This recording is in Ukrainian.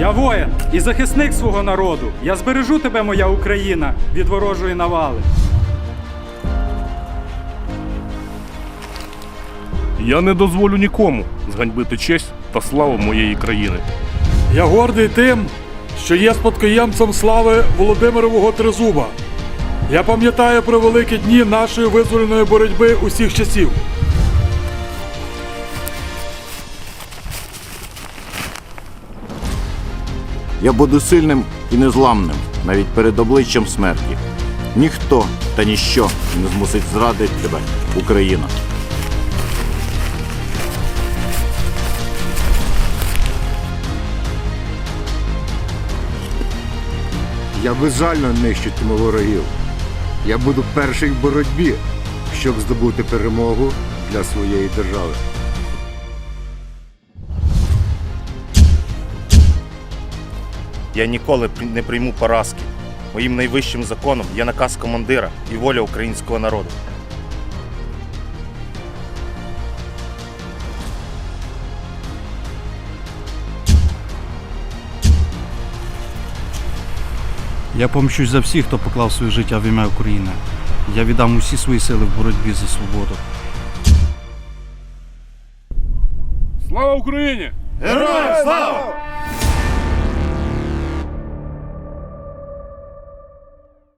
Я воїн і захисник свого народу. Я збережу тебе, моя Україна, від ворожої навали. Я не дозволю нікому зганьбити честь та славу моєї країни. Я гордий тим, що є спадкоємцем слави Володимирового Тризуба. Я пам'ятаю про великі дні нашої визвольної боротьби усіх часів. Я буду сильним і незламним навіть перед обличчям смерті. Ніхто та ніщо не змусить зрадити тебе, Україна. Я безжально нищитиму ворогів. Я буду перший в боротьбі, щоб здобути перемогу для своєї держави. Я ніколи не прийму поразки. Моїм найвищим законом є наказ командира і воля українського народу. Я помщусь за всіх, хто поклав своє життя в ім'я України. Я віддам усі свої сили в боротьбі за свободу. Слава Україні! Героям слава!